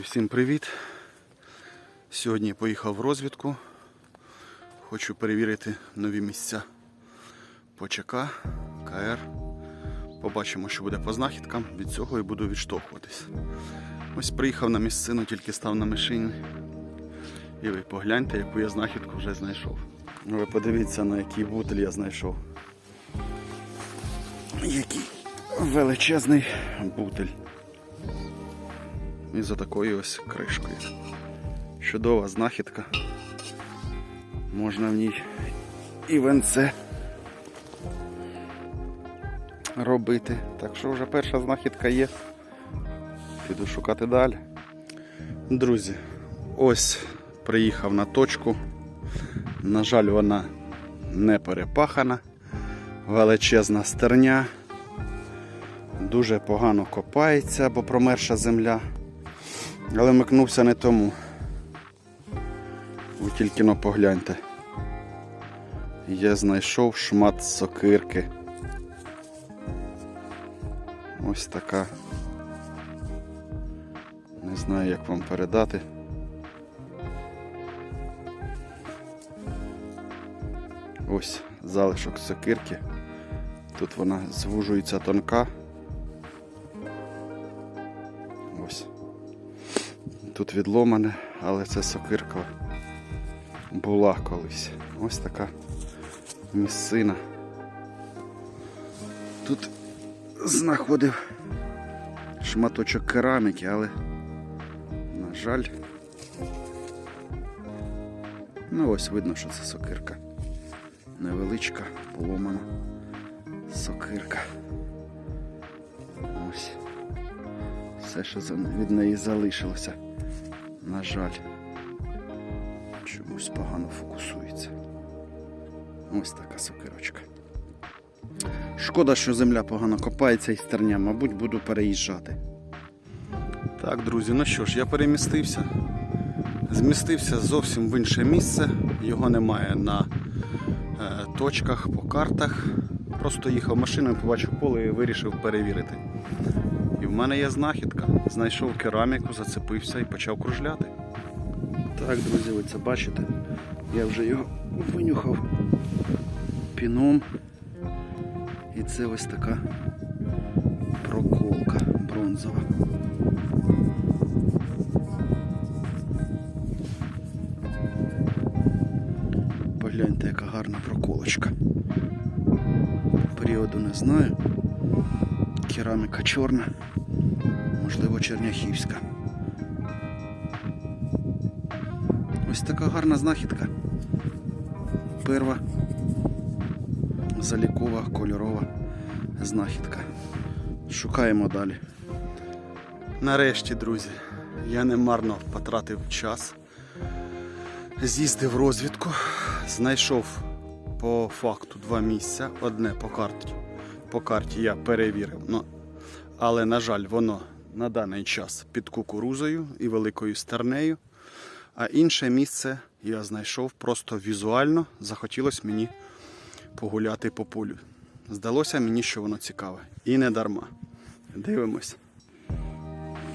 Друзі, всім привіт! Сьогодні поїхав в розвідку. Хочу перевірити нові місця по ЧК, КР. Побачимо, що буде по знахідкам. Від цього і буду відштовхуватись. Ось приїхав на місцину, тільки став на машині. І ви погляньте, яку я знахідку вже знайшов. Ви подивіться, на який бутиль я знайшов. Який величезний бутиль. І за такою ось кришкою. Чудова знахідка. Можна в ній і венце робити. Так що вже перша знахідка є. Піду шукати далі. Друзі, ось приїхав на точку. На жаль, вона не перепахана. Величезна стерня. Дуже погано копається, бо промерша земля. Але микнувся не тому. Ви тільки но погляньте. Я знайшов шмат сокирки. Ось така. Не знаю, як вам передати. Ось залишок сокирки. Тут вона звужується тонка. Тут відломане, але це сокирка була колись. Ось така місцина. Тут знаходив шматочок кераміки, але, на жаль, ну ось видно, що це сокирка. Невеличка, поломана сокирка. Ось. Все, що від неї залишилося. На жаль. Чомусь погано фокусується. Ось така сокирочка. Шкода, що земля погано копається і стерня, мабуть, буду переїжджати. Так, друзі, ну що ж, я перемістився. Змістився зовсім в інше місце. Його немає на е, точках, по картах. Просто їхав машиною, побачив поле і вирішив перевірити. І в мене є знахідка. Знайшов кераміку, зацепився і почав кружляти. Так, друзі, ви це бачите. Я вже його винюхав піном. І це ось така проколка бронзова. Погляньте, яка гарна проколочка. Періоду не знаю. Кераміка чорна, можливо, черняхівська. Ось така гарна знахідка. Перва залікова кольорова знахідка. Шукаємо далі. Нарешті, друзі, я не марно потратив час. З'їздив розвідку, знайшов по факту два місця. Одне по карті. По карті я перевірив. Ну, але, на жаль, воно на даний час під кукурузою і великою стернею. А інше місце я знайшов просто візуально. Захотілося мені погуляти по полю. Здалося мені, що воно цікаве. І не дарма. Дивимось.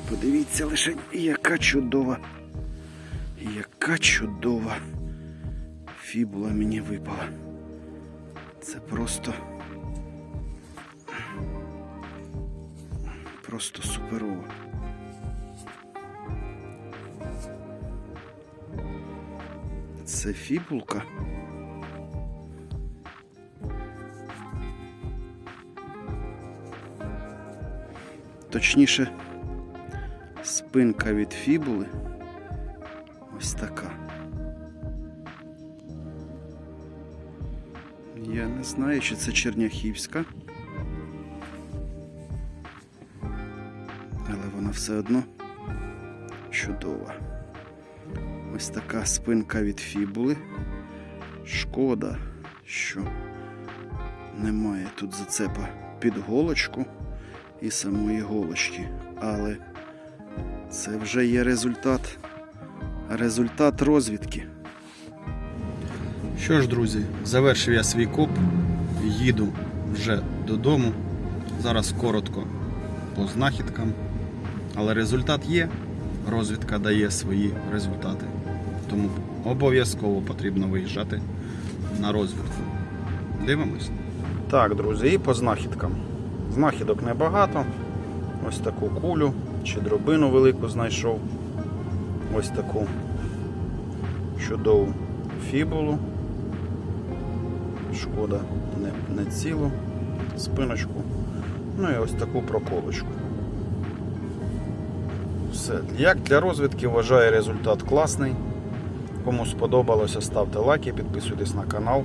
Подивіться лише, яка чудова. Яка чудова фібула мені випала. Це просто. Просто суперово. Це фібулка. Точніше, спинка від фібули ось така. Я не знаю, чи це черняхівська. Все одно чудова. Ось така спинка від фібули. Шкода, що немає тут зацепа під голочку і самої голочки. Але це вже є результат. Результат розвідки. Що ж, друзі, завершив я свій коп. Їду вже додому. Зараз коротко по знахідкам. Але результат є. розвідка дає свої результати. Тому обов'язково потрібно виїжджати на розвідку. Дивимось. Так, друзі, і по знахідкам. Знахідок небагато. Ось таку кулю чи дробину велику знайшов. Ось таку чудову фібулу. Шкода не, не цілу спиночку. Ну і ось таку проколочку. Все. Як для розвідки вважаю результат класний. Кому сподобалося, ставте лайки, підписуйтесь на канал.